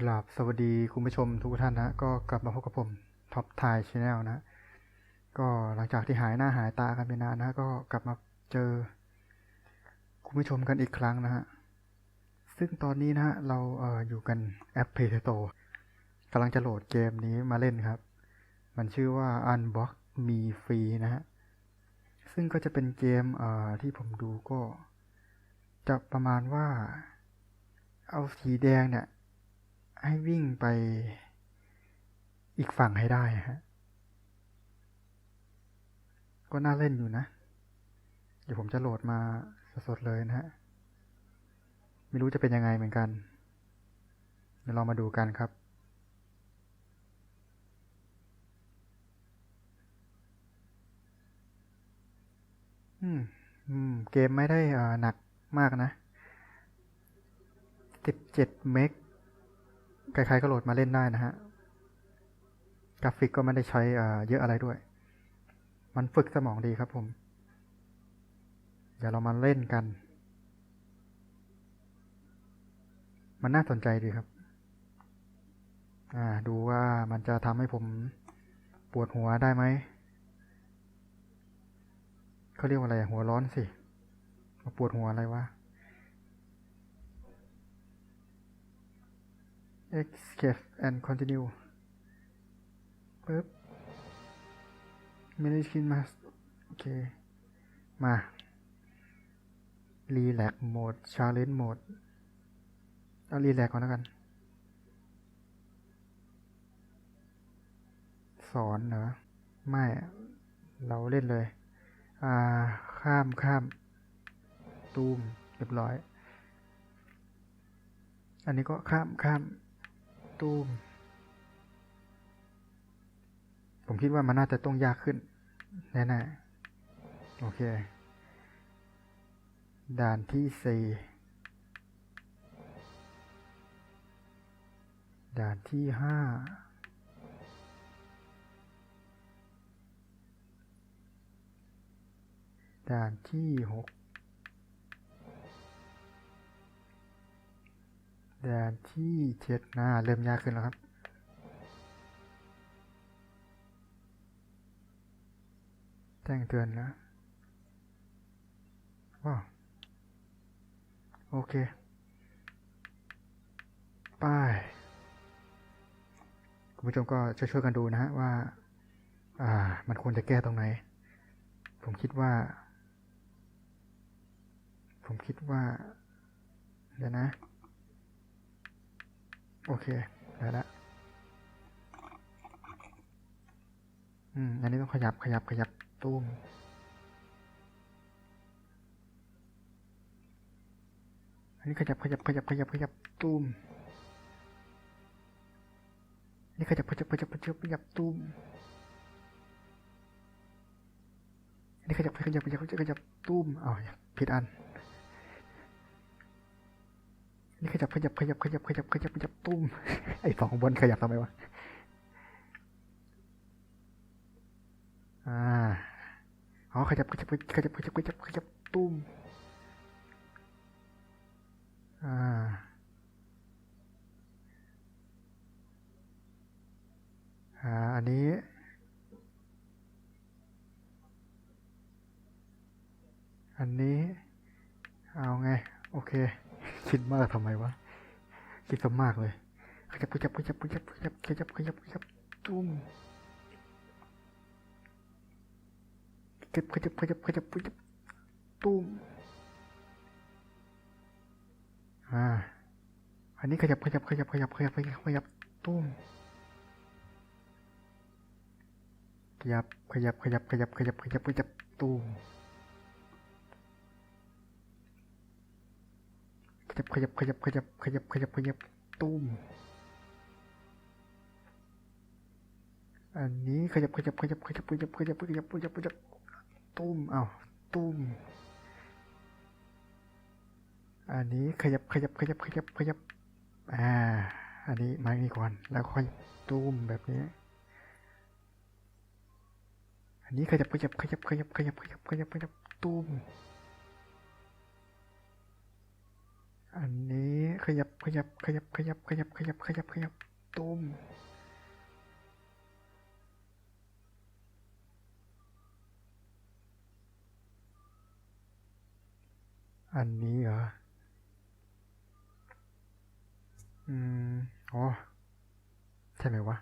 กราบสวัสดีคุณผู้ชมทุกท่านนะ ก็กลับมาพบกับผมท็อปไทยชาแนลนะ ก็หลังจากที่หายหน้าหายตากันไปนานนะ ก็กลับมาเจอ คุณผู้ชมกันอีกครั้งนะฮะ ซึ่งตอนนี้นะฮะเราเอออยู่กันแอป Play Store กำลังจะโหลดเกมนี้มาเล่นครับ มันชื่อว่า Unbox มีฟรีนะฮะ ซึ่งก็จะเป็นเกมเอ่อที่ผมดูก็ จะประมาณว่า เอาสีแดงเนี่ย ให้วิ่งไปอีกฝั่งให้ได้ฮะ ก็น่าเล่นอยู่นะ เดี๋ยวผมจะโหลดมาสดๆเลยนะฮะ ไม่รู้จะเป็นยังไงเหมือนกัน เดี๋ยวเรามาดูกันครับอืมอืม เกมไม่ได้อ่าหนักมากนะ17เมก ใครๆก็โหลดมาเล่นได้นะฮะ กราฟิกก็ไม่ได้ใช้เยอะอะไรด้วย มันฝึกสมองดีครับผม เดี๋ยวเรามาเล่นกัน มันน่าสนใจดีครับ อ่า ดูว่ามันจะทำให้ผมปวดหัวได้ไหม เขาเรียกว่าอะไรหัวร้อนสิ มาปวดหัวอะไรวะ escape and continue ปึ๊บ manage in mask โอเค มา relax mode challenge mode เอา relax ก่อนแล้วกัน สอนเหรอ ไม่ เราเล่นเลย อ่า ข้ามข้ามตูมเรียบร้อย อันนี้ก็ข้ามข้าม ตูม ผมคิดว่ามันน่าจะต้องยากขึ้น แน่ๆ โอเค ด่านที่สี่ด่านที่ห้าด่านที่หก แดนที่เจ็ดน่าเริ่มยากขึ้นแล้วครับ แจ้งเตือนแล้วว้าวโอเค ไป้ายคุณผู้ชมก็ช่วยๆกันดูนะฮะว่า อ่า มันควรจะแก้ตรงไหน ผมคิดว่า ผมคิดว่า เดี๋ยวนะ โอเคได้ละอืม อันนี้ต้องขยับขยับขยับตุ้มอันนี้ขยับขยับขยับขยับขยับตุ้มอันนี้ขยับขยับขยับขยับขยับตุ้มอันนี้ขยับขยับขยับขยับขยับตุ้มอ้าวผิดอัน นี่ขยับขยับขยับขยับขยับขยับขยับตุ้ม ไอ้สองบนขยับทำไมวะ อ่า อ๋อขยับขยับขยับขยับขยับขยับตุ้ม อ่า อ่า อันนี้อันนี้ เอาไง โอเค คิดมากทำไมวะ คิดซะมากเลย ขยับขยับขยับขยับขยับขยับขยับขยับตุ้มขยับขยับขยับขยับขยับตุ้มอ่า อันนี้ขยับขยับขยับขยับขยับขยับขยับตุ้มขยับขยับขยับขยับขยับขยับขยับตุ้ม ขยับขยับขยับขยับขยับขยับขยับตุ้ม อันนี้ขยับขยับขยับขยับขยับขยับขยับขยับขยับตุ้มอ้าวตุ้ม อันนี้ขยับขยับขยับขยับขยับ อ่า อันนี้มานี่ก่อน แล้วค่อยตุ้มแบบนี้ อันนี้ขยับขยับขยับขยับขยับขยับขยับขยับตุ้ม อันนี้ขยับขยับขยับขยับขยับขยับขยับขยับตุ้มอันนี้เหรอ อืม อ๋อ ใช่ไหมวะ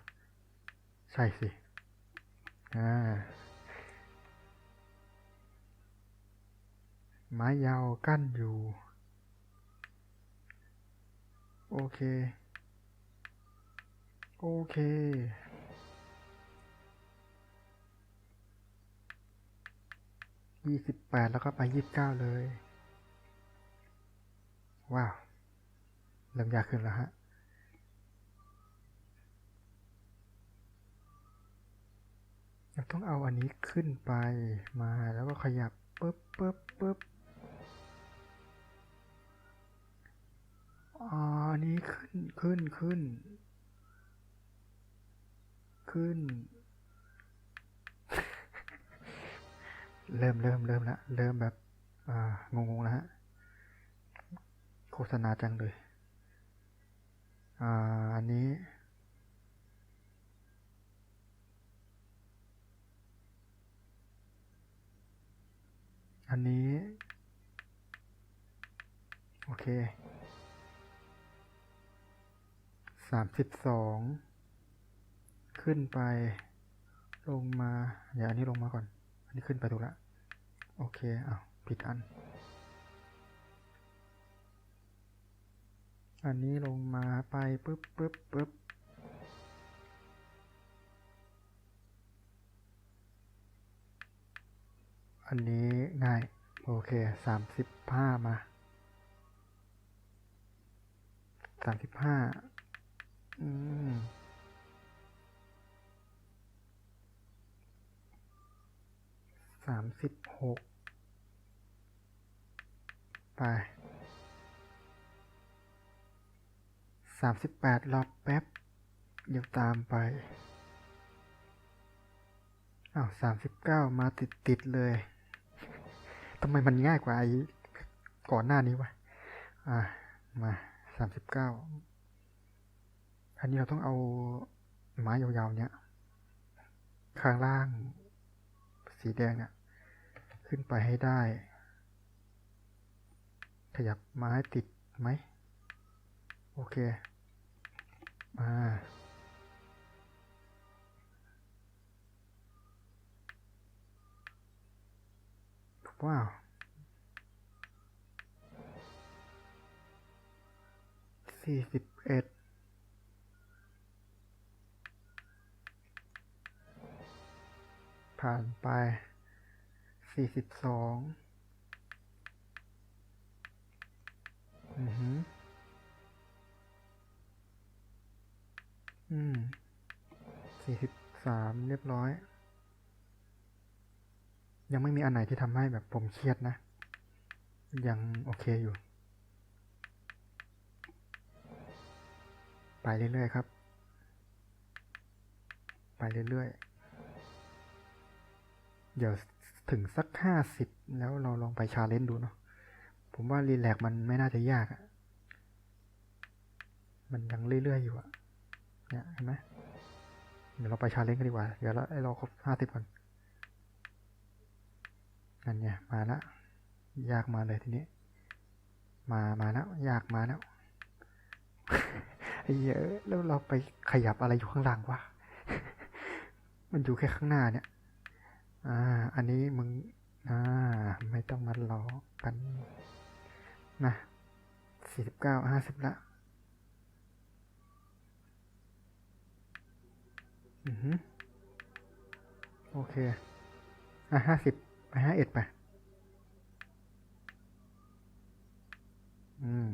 ใช่สิ อ่า ไม้ยาวกั้นอยู่ โอเค โอเค ยี่สิบแปดแล้วก็ไปยี่สิบเก้าเลย ว้าวเริ่มยากขึ้นแล้วฮะต้องเอาอันนี้ขึ้นไปมาแล้วก็ขยับปึ๊บปึ๊บปึ๊บ อ่าอันนี้ขึ้นขึ้นขึ้น ขึ้น เริ่มเริ่มเริ่มละเริ่มแบบอ่างงแล้วฮะ โฆษณาจังเลย อ่า อันนี้ อันนี้ โอเค สามสิบสองขึ้นไปลงมาเดี๋ยวอันนี้ลงมาก่อน อันนี้ขึ้นไปถูกละโอเคอ้าวผิดอัน อันนี้ลงมาไปปึ๊บปึ๊บปึ๊บอันนี้ง่าย โอเคสามสิบห้ามาสามสิบห้า อืมสามสิบหกไปสามสิบแปดรอบแป๊บเดี๋ยวตามไปอ้าวสามสิบเก้ามาติดติดๆเลยทำไมมันง่ายกว่าไอ้ก่อนหน้านี้วะ อะ มาสามสิบเก้า อันนี้เราต้องเอาไม้ยาวๆเนี้ยข้างล่างสีแดงเนี่ยขึ้นไปให้ได้ ขยับไม้ติดไหม โอเค มาว้าวสี่สิบเอ็ด ผ่านไปสี่สิบสองอือหืออืมสี่สิบสามเรียบร้อย ยังไม่มีอันไหนที่ทำให้แบบผมเครียดนะ ยังโอเคอยู่ ไปเรื่อยๆครับ ไปเรื่อยๆ เดี๋ยวถึงสักห้าสิบแล้วเราลองไปชาเลนจ์ดูเนาะผมว่ารีแลกมันไม่น่าจะยากอะมันยังเรื่อยๆอยู่อะเนี่ยเห็นไหมเดี๋ยวเราไปชาเลนจ์กันดีกว่า เดี๋ยวเราให้เราครบห้าสิบก่อนนั่นไงมาแล้วยากมาเลยทีนี้ มามาแล้วยากมาแล้วไอ้เยอะแล้วเราไปขยับอะไรอยู่ข้างหลังวะมันอยู่แค่ข้างหน้าเนี่ย อ่า อันนี้มึง อ่า ไม่ต้องมาล้อกัน นะสี่สิบเก้าห้าสิบละอือฮึโอเค อะห้าสิบไปห้าเอ็ดไป อืม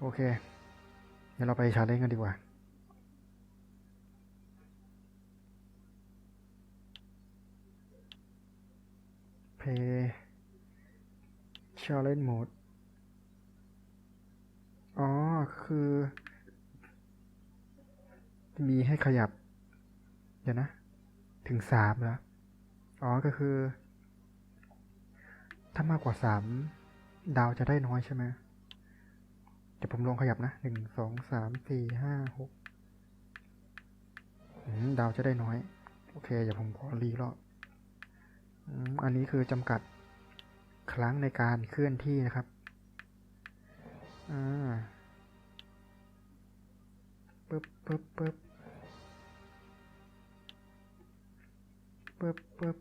โอเค เดี๋ยวเราไปชาเลนจ์กันดีกว่า Play Challenge Mode อ๋อ คือ มีให้ขยับ เดี๋ยวนะ ถึงสามแล้วอ๋อ ก็คือ ถ้ามากกว่าสามดาวจะได้น้อยใช่ไหมเดี๋ยวผมลองขยับนะหนึ่งสองสามสี่ห้าหกดาวจะได้น้อย โอเค เดี๋ยวผมขอรีรอบ อันนี้คือจำกัดครั้งในการเคลื่อนที่นะครับอ่าปึ๊บปึ๊บปึ๊บปึ๊บปึ๊บ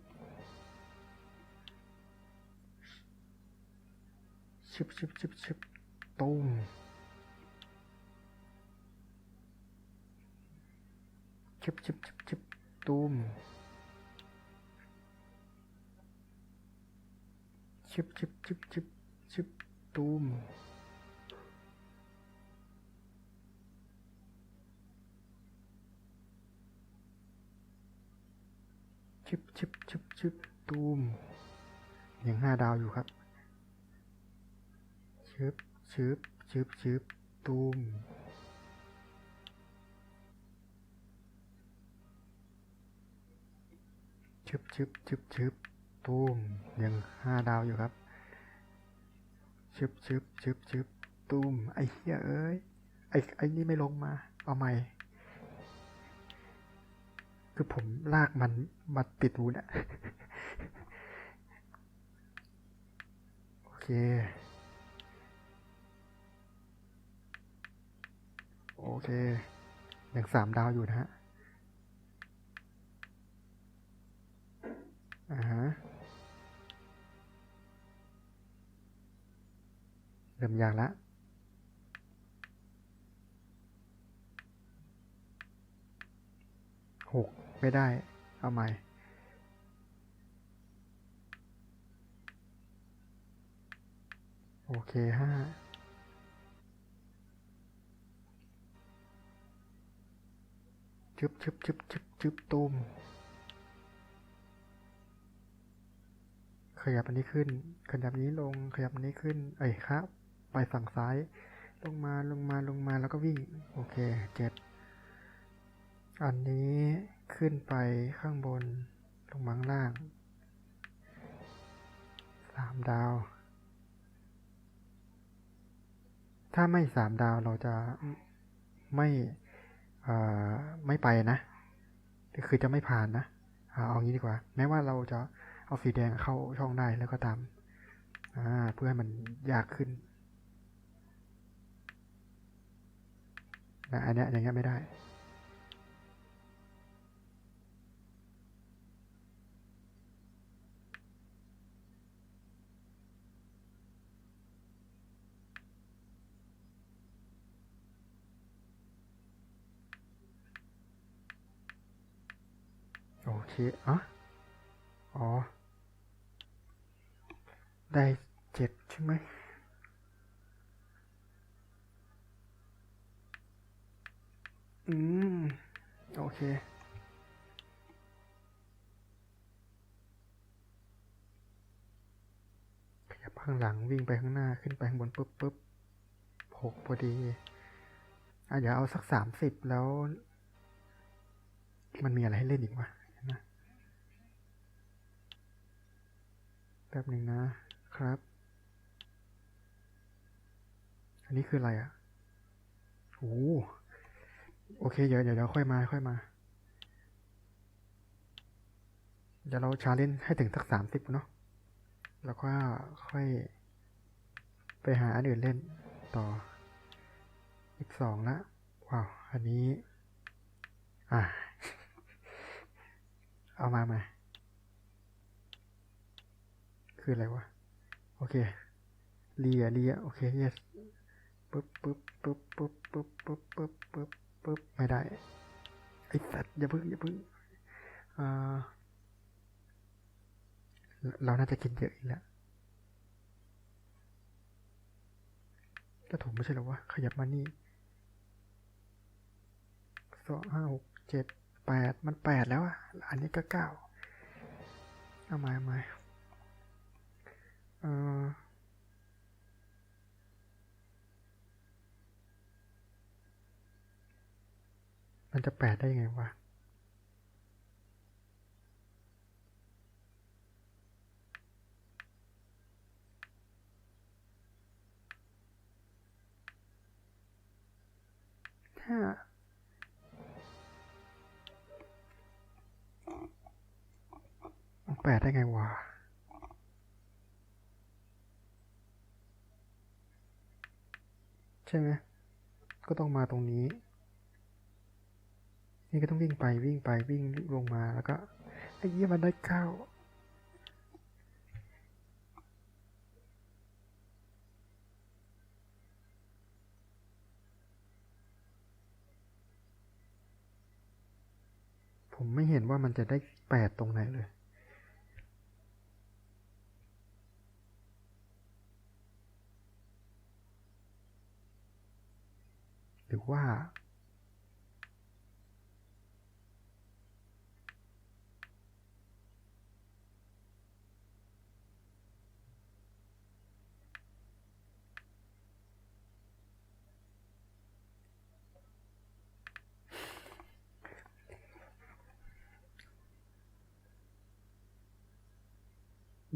ชิบชิบชิบชิบตูมชิบชิบชิบชิบตูม ชิบชิบชิบชิบชิบตูมชิบชิบชิบชิบตูมยังห้าดาวอยู่ครับชึบชึบชึบชึบตูมชึบชึบชึบชึบ ตูมยังห้าดาวอยู่ครับ ชึบชึบชึบชึบตูมไอ้เหี้ยเอ้ย ไอ้ไอ้นี่ไม่ลงมา เอาใหม่ คือผมลากมันมาติดวูนี่ยโอเค โอเคยังสามดาวอยู่นะฮะ อ่าฮะ ริ่มยากละหกไม่ได้ เอาใหม่โอเคห้าชึบชึบชึบชึบชึบตูมขยับอันนี้ขึ้น ขยับอันนี้ลง ขยับอันนี้ขึ้น เอ้ยครับ ไปฝั่งซ้าย ลงมาลงมาลงมาแล้วก็วิ่ง โอเคเจ็ดอันนี้ขึ้นไปข้างบน ลงมาข้างล่างสามดาว ถ้าไม่สามดาวเราจะไม่ไม่ไปนะ คือจะไม่ผ่านนะอ่าเอางี้ดีกว่า แม้ว่าเราจะเอาสีแดงเข้าช่องได้แล้วก็ตามเพื่อให้มันยากขึ้น นะอันนี้อย่างเงี้ยไม่ได้ โอเคอะอ๋อ ได้เจ็ดใช่ไหม อืม โอเค ขยับข้างหลังวิ่งไปข้างหน้าขึ้นไปข้างบนปุ๊บปุ๊บหกพอดี อะเดี๋ยวเอาสักสามสิบแล้ว มันมีอะไรให้เล่นอีกวะนไหมแป๊บหนึ่งนะครับ อันนี้คืออะไรอะโอ้ โอเคเดี๋ยวเดี๋ยวเดี๋ยวค่อยมาค่อยมา เดี๋ยวเราชาเลนจ์ให้ถึงสักสามสิบเนาะ แล้วก็ค่อยไปหาอันอื่นเล่นต่อ อีกสองละว้าว อันนี้ อ่า เอามามาคืออะไรวะ โอเคเลียเลียโอเค yes ปึ๊บปึ๊บปึ๊บปึ๊บปึ๊บปึ๊บปึ๊บปึ๊บ ปึ๊บไม่ได้ ไอ้สัตว์อย่าพึ่งอย่าพึ่งเราน่าจะกินเยอะอีกแล้วก็ถูกไม่ใช่หรอวะ ขยับมานี่สองห้าหกเจ็ดแปดมันแปดแล้วอะ อันนี้ก็เก้าเอามาเอามาเออ มันจะแปดได้ยังไงวะห้าแปดได้ไงวะใช่ไหมก็ต้องมาตรงนี้ นี่ก็ต้องวิ่งไปวิ่งไปวิ่งลงมาแล้วก็ไอ้เยี่ยมันได้เก้าผมไม่เห็นว่ามันจะได้แปดตรงไหนเลย หรือว่า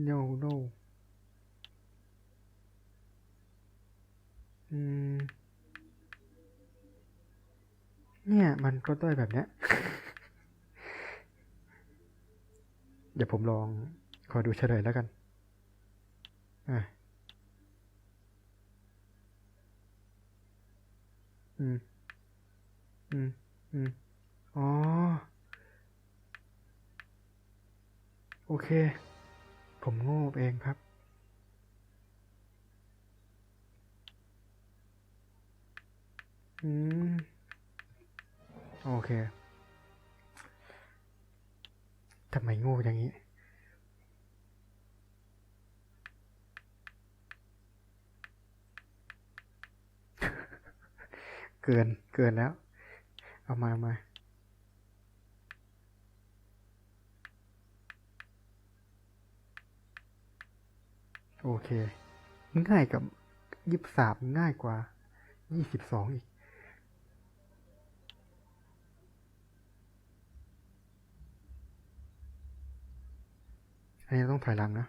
no no อืมเนี่ย มันก็ได้แบบเนี้ย เดี๋ยวผมลองขอดูเฉลยแล้วกัน อะ อืม อืม อืม อ๋อ โอเค ผมโง่เองครับ อืม โอเค ทำไมโง่อย่างนี้ เกิน เกินแล้ว เอามามา โอเคง่ายกับยี่สิบสามง่ายกว่ายี่สิบสองอีก อันนี้ต้องถอยหลังนะ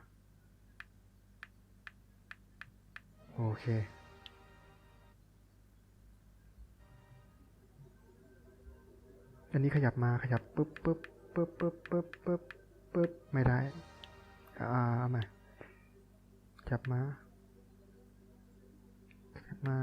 โอเคอันนี้ขยับมาขยับปึ๊บปึ๊บปึ๊บปึ๊บปึ๊บปึ๊บปึ๊บไม่ได้ อ่าเอามา จับมาจับมา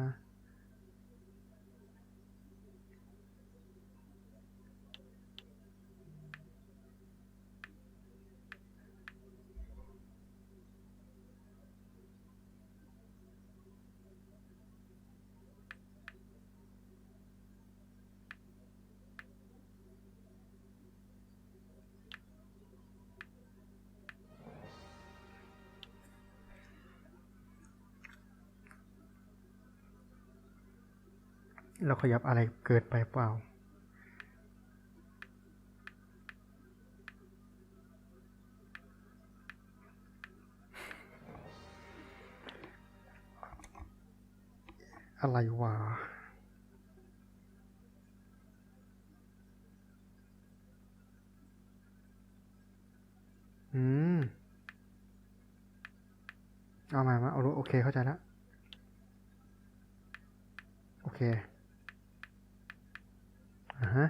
เราขยับอะไรเกินไปเปล่า อะไรวะอืม เอามามาเอารู้โอเคเข้าใจแล้วโอเค อ่าฮะ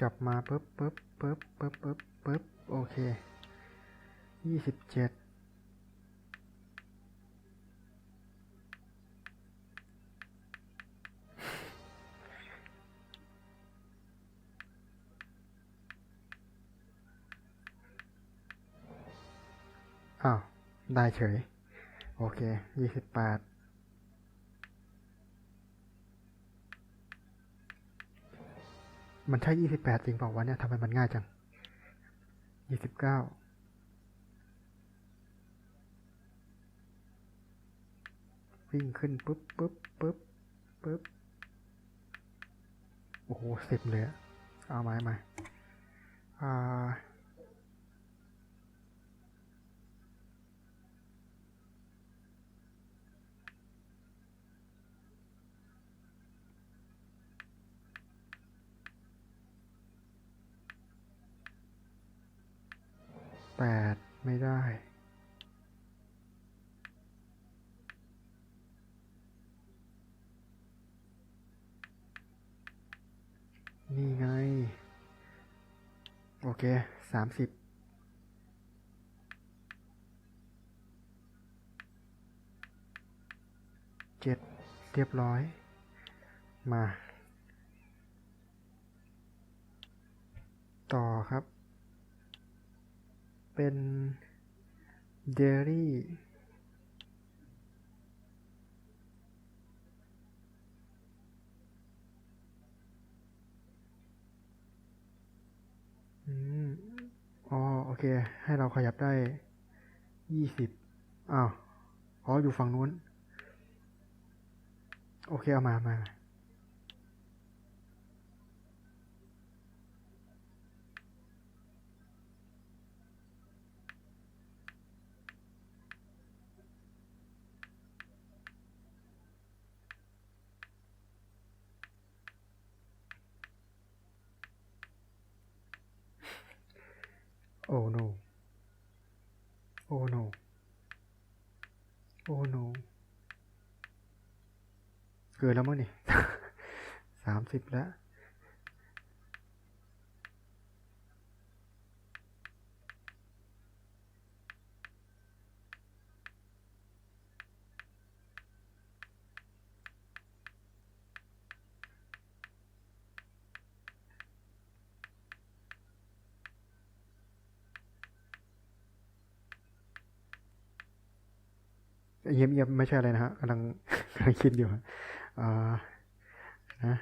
จับมาปึ๊บปึ๊บปึ๊บปึ๊บปึ๊บปึ๊บโอเคยี่สิบเจ็ด อ้าว ได้เฉย โอเคยี่สิบแปดมันใช่ยี่สิบแปดจริงเปล่าวะเนี่ยทำไมมันง่ายจังยี่สิบเก้าวิ่งขึ้นปุ๊บปุ๊บปุ๊บปุ๊บโอ้โหสิบเลย เอาไม้มาอ่า แปดไม่ได้นี่ไง โอเคสามสิบเจ็ดเรียบร้อย มา ต่อครับ เป็นเดลี่อ๋อ โอเค ให้เราขยับได้ยี่สิบอ้าว อ๋อ อยู่ฝั่งนู้น โอเค เอามามาโ Oh no Oh no Oh no เกินแล้วมั้งนี่สามสิบแล้ว เยี่ยมเยี่ยมไม่ใช่อะไรนะฮะกำลังกำลังคิดอยู่อ่านะ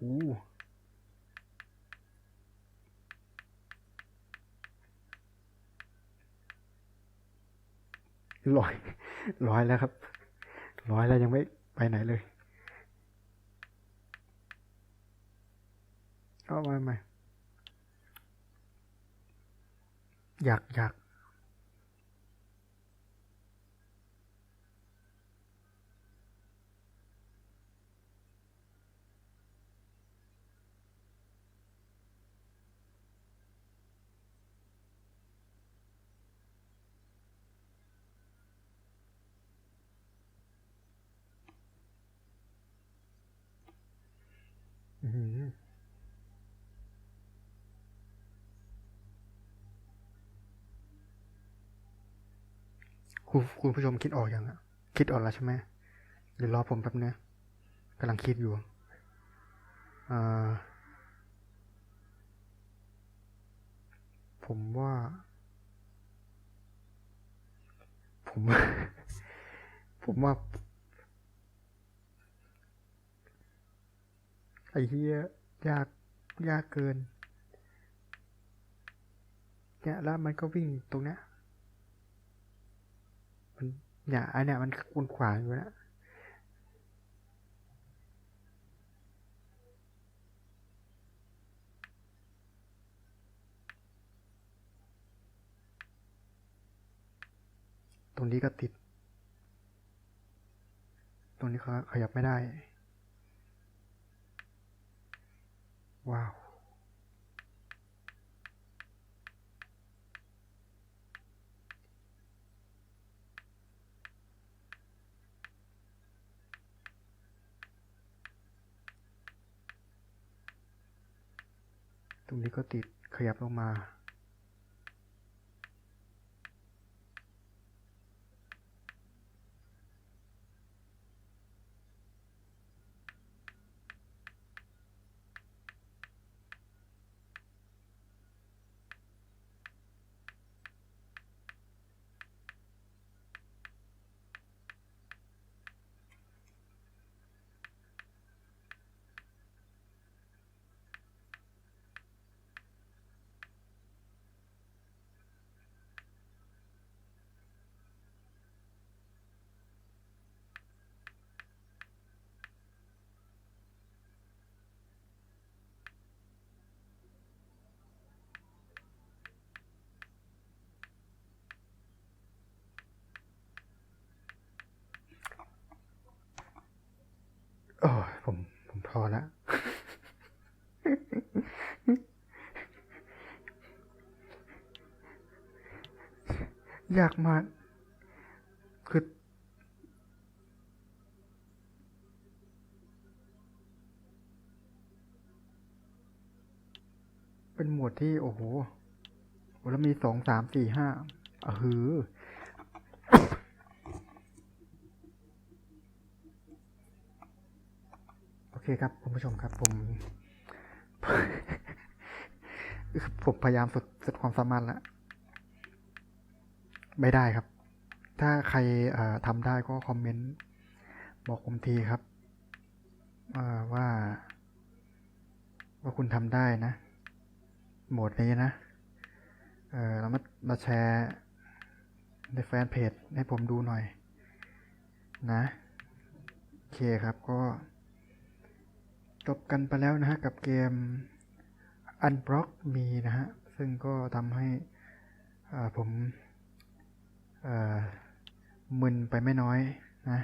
อู้ร้อยร้อยแล้วครับร้อยแล้วยังไม่ ไปไหนเลยเอามาใหม่อยากอยาก คุณคุณผู้ชมคิดออกอยังอะคิดออกแล้วใช่ไหมเดี๋ยวรอผมแป๊บนึงกำลังคิดอยู่อผมว่า ผม ผมว่า อ้เหี้ยยากยากเกินเนี่ยแล้วมันก็วิ่งตรงเนี้ยมันเนี่ยอันเนี้ยมันคุนขวางอยู่นะตรงนี้ก็ติด ตรงนี้เขาขยับไม่ได้ ว้าวตรงนี้ก็ติดขยับลงมา อ ผมผมพอละอยากมาคือ เป็นหมวดที่ โอ้โห แล้วมีสองสามสี่ห้าอะฮืออเคครับคุณผู้ชมครับผม ผมพยายามสุดสุดความสามารถแล้วไม่ได้ครับ ถ้าใครทำได้ก็คอมเมนต์ บอกผมทีครับว่า ว่าคุณทำได้นะ โหมดนี้นะเออเรามามาแชร์ในแฟนเพจให้ผมดูหน่อย นะ โอเคครับก็ จบกันไปแล้วนะฮะกับเกม Unblock มีนะฮะ ซึ่งก็ทำให้ผมมึนไปไม่น้อยนะ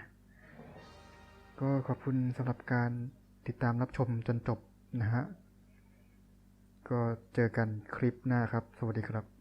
ก็ขอบคุณสำหรับการติดตามรับชมจนจบนะฮะ ก็เจอกันคลิปหน้าครับ สวัสดีครับ